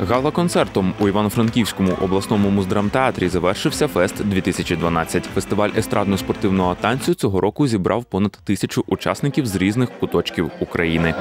Гала-концертом у Івано-Франківському обласному муздрамтеатрі завершився фест 2012. Фестиваль естрадно-спортивного танцю цього року зібрав понад тисячу учасників з різних куточків України.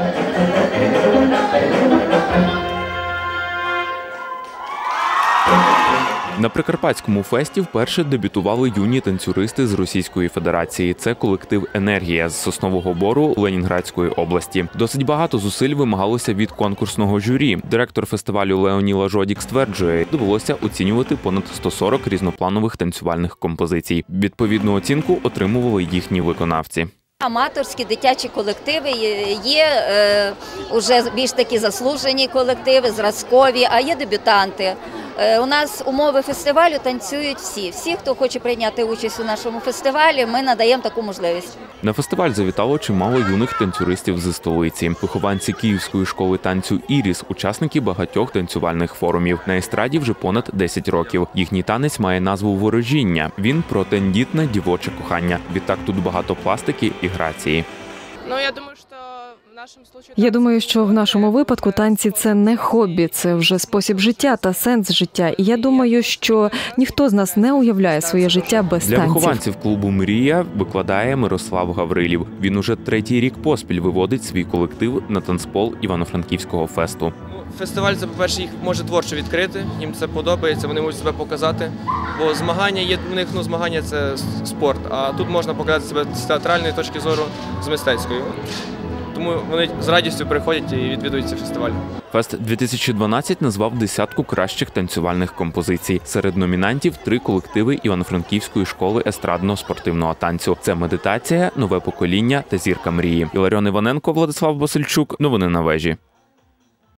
На Прикарпатському фесті вперше дебютували юні танцюристи з Російської Федерації. Це колектив Енергія з Соснового Бору Ленінградської області. Досить багато зусиль вимагалося від конкурсного журі. Директор фестивалю Леоніла Жодік стверджує, довелося оцінювати понад 140 різнопланових танцювальних композицій. Відповідну оцінку отримували їхні виконавці. Аматорські дитячі колективи є, є е, більш такі заслужені колективи, зразкові, а є дебютанти. Е, у нас умови фестивалю танцюють всі. Всі, хто хоче прийняти участь у нашому фестивалі, ми надаємо таку можливість. На фестиваль завітало чимало юних танцюристів з столиці. Вихованці Київської школи танцю Іріс, учасники багатьох танцювальних форумів. На естраді вже понад 10 років. Їхній танець має назву ворожіння. Він про тендітне дівоче кохання. Відтак тут багато пластики і грації. Ну, я думаю, що. Я думаю, що в нашому випадку танці це не хобі, це вже спосіб життя та сенс життя. І я думаю, що ніхто з нас не уявляє своє життя без Для танців. вихованців клубу Мрія викладає Мирослав Гаврилів. Він уже третій рік поспіль виводить свій колектив на танцпол Івано-Франківського фесту. Фестиваль, це, по-перше, їх може творчо відкрити, їм це подобається, вони можуть себе показати. Бо змагання є у них ну, змагання це спорт, а тут можна показати себе з театральної точки зору, з мистецької. Тому вони з радістю приходять і відвідують цей фестиваль. Фест 2012 назвав десятку кращих танцювальних композицій. Серед номінантів три колективи Івано-Франківської школи естрадно-спортивного танцю. Це медитація, нове покоління та зірка мрії. Іларіон Іваненко, Владислав Васильчук. Новини на вежі.